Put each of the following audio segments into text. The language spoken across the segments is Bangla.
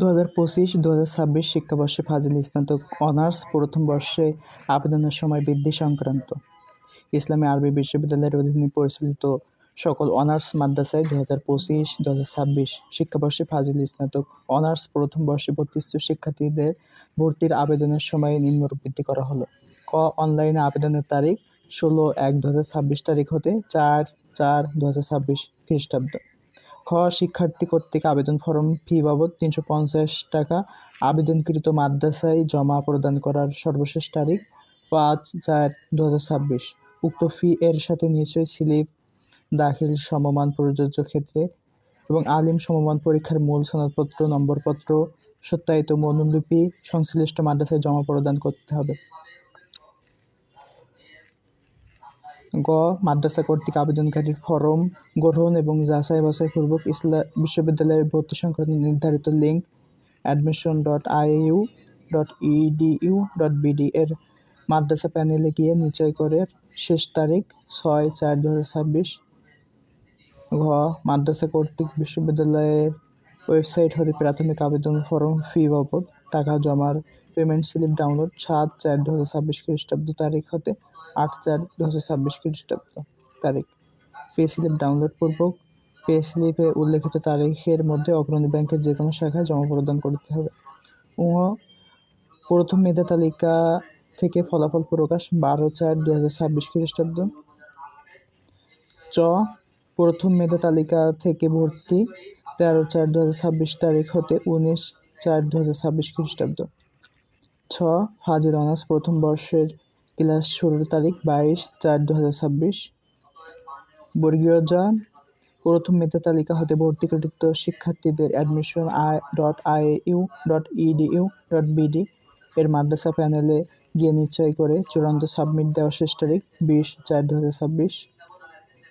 দু হাজার পঁচিশ দু হাজার ছাব্বিশ শিক্ষাবর্ষে ফাজিল স্নাতক অনার্স প্রথম বর্ষে আবেদনের সময় বৃদ্ধি সংক্রান্ত। ইসলামী আরবি বিশ্ববিদ্যালয়ের অধীনে পরিচালিত সকল অনার্স মাদ্রাসায় দু হাজার পঁচিশ দু হাজার ছাব্বিশ শিক্ষাবর্ষে ফাজিল স্নাতক অনার্স প্রথম বর্ষে ভর্তিস্থ শিক্ষার্থীদের ভর্তির আবেদনের সময় নিম্নরূপ বৃদ্ধি করা হলো। ক, অনলাইনে আবেদনের তারিখ ষোলো এক দু হাজার ছাব্বিশ তারিখ হতে চার চার দু হাজার ছাব্বিশ খ্রিস্টাব্দ। খ শিক্ষার্থী কর্তৃক আবেদন ফরম ফি বাবদ তিনশো পঞ্চাশ টাকা আবেদনকৃত মাদ্রাসায় জমা প্রদান করার সর্বশেষ তারিখ পাঁচ চার দু ছাব্বিশ। উক্ত ফি এর সাথে নিশ্চয় স্লিপ, দাখিল সমমান প্রযোজ্য ক্ষেত্রে এবং আলিম সমমান পরীক্ষার মূল সনদপত্র, নম্বরপত্র, সত্যায়িত মনোলিপি, সংশ্লিষ্ট মাদ্রাসায় জমা প্রদান করতে হবে। গ, মাদ্রাসা কর্তৃক আবেদনকারীর ফরম গ্রহণ এবং যাচাই বাছাই পূর্বক ইসলা, বিশ্ববিদ্যালয়ের ভর্তি সংক্রান্ত নির্ধারিত link admission dot IU dot EDU dot BD এর মাদ্রাসা প্যানেলে গিয়ে নিশ্চয় করে শেষ তারিখ ছয় চার দু হাজার ছাব্বিশ। ঘ, মাদ্রাসা কর্তৃক বিশ্ববিদ্যালয়ের ওয়েবসাইট হতে প্রাথমিক আবেদন ফরম ফি বাবদ। টাকা জমার পেমেন্ট স্লিপ ডাউনলোড সাত চার দু হাজার ছাব্বিশ খ্রিস্টাব্দ তারিখ হতে আট চার দু হাজার ছাব্বিশ খ্রিস্টাব্দ তারিখ। পে স্লিপ ডাউনলোড পূর্বক পে স্লিপে উল্লেখিত তারিখের মধ্যে অগ্রণী ব্যাংকের যে কোনো শাখায় জমা প্রদান করতে হবে। ও প্রথম মেধা তালিকা থেকে ফলাফল প্রকাশ বারো চার দু হাজার ছাব্বিশ খ্রিস্টাব্দ। চ, প্রথম মেধা তালিকা থেকে ভর্তি তেরো চার দু হাজার ছাব্বিশ তারিখ হতে উনিশ চার দু হাজার ছাব্বিশ খ্রিস্টাব্দ। ছ ফাজিল অনার্স, প্রথম বর্ষের ক্লাস শুরুর তারিখ, বাইশ, চার দু হাজার ছাব্বিশ। বর্গীয় যা প্রথম মেধা তালিকা হতে ভর্তিকৃত শিক্ষার্থীদের admission I dot I U dot EDU dot BD এর মাদ্রাসা প্যানেলে গিয়ে নিশ্চয় করে চূড়ান্ত সাবমিট দেওয়ার শেষ তারিখ, বিশ, চার দু হাজার ছাব্বিশ।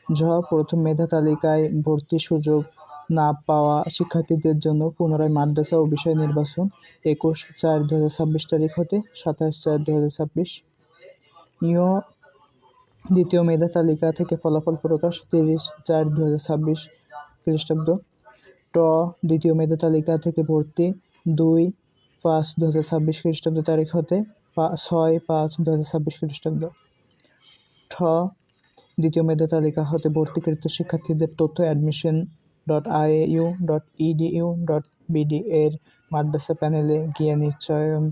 ঝ, প্রথম মেধা তালিকায় ভর্তি সুযোগ না পাওয়া শিক্ষার্থীদের জন্য পুনরায় মাদ্রাসা ও বিষয় নির্বাচন একুশ চার দু তারিখ হতে সাতাশ চার দু ইয় দ্বিতীয় মেধা তালিকা থেকে ফলাফল প্রকাশ তিরিশ চার দু খ্রিস্টাব্দ। ট দ্বিতীয় মেধা তালিকা থেকে ভর্তি দুই পাঁচ দু হাজার ছাব্বিশ খ্রিস্টাব্দ তারিখ হতে ছয় পাঁচ দু হাজার ছাব্বিশ খ্রিস্টাব্দ। ঠ দ্বিতীয় মেধা তালিকা হতে ভর্তিকৃত শিক্ষার্থীদের তথ্য admission dot IAU dot EDU dot BD এর মাদ্রাসা প্যানেলে গিয়ে নিশ্চয়ন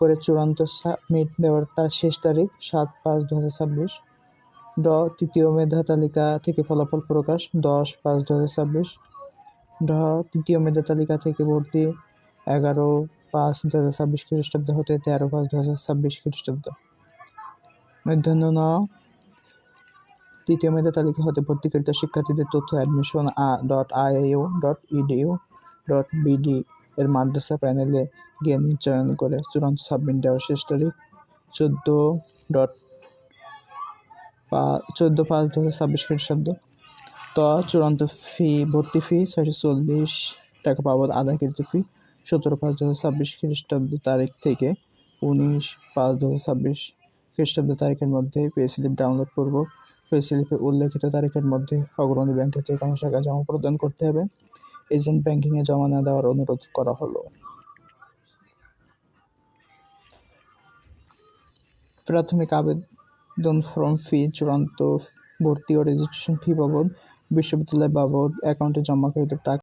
করে চূড়ান্ত সাবমিট দেওয়ার তার শেষ তারিখ সাত পাঁচ দু হাজার ছাব্বিশ। ড তৃতীয় মেধা তালিকা থেকে ফলাফল প্রকাশ দশ পাঁচ দু হাজার ছাব্বিশ। ঢ তৃতীয় মেধা তালিকা থেকে ভর্তি এগারো পাঁচ দু হাজার ছাব্বিশ খ্রিস্টাব্দ হতে তেরো পাঁচ দু হাজার ছাব্বিশ খ্রিস্টাব্দ। মধ্যাহ্ন ন তৃতীয় মেধা তালিকা হতে ভর্তিকৃত শিক্ষার্থীদের তথ্য admission dot IU dot EDU dot BD এর মাদ্রাসা প্যানেলে গিয়ে নিশ্চয়ন করে চূড়ান্ত সাবমিট দেওয়ার শেষ তারিখ। চোদ্দ ডট চোদ্দ পাঁচ দু হাজার ছাব্বিশ খ্রিস্টাব্দ। ত, চূড়ান্ত ফি ভর্তি ফি ছয়শো চল্লিশ টাকা বাবদ আদায়কৃত ফি সতেরো পাঁচ দু হাজার ছাব্বিশ খ্রিস্টাব্দ তারিখ থেকে উনিশ পাঁচ দু হাজার ছাব্বিশ খ্রিস্টাব্দ তারিখের মধ্যে পে স্লিপ ডাউনলোড পূর্বক স্লিপে উল্লেখিত তারিখের মধ্যে অগ্রণী ব্যাংকের যে কোনো শাখায় জমা প্রদান করতে হবে। এজেন্ট ব্যাংকিংয়ে জমা না দেওয়ার অনুরোধ করা হলো। প্রাথমিক আবেদন ফর্ম ফি, চূড়ান্ত ভর্তি ও রেজিস্ট্রেশন ফি বাবদ, বিশ্ববিদ্যালয় বাবদ অ্যাকাউন্টে জমাকৃত টাকা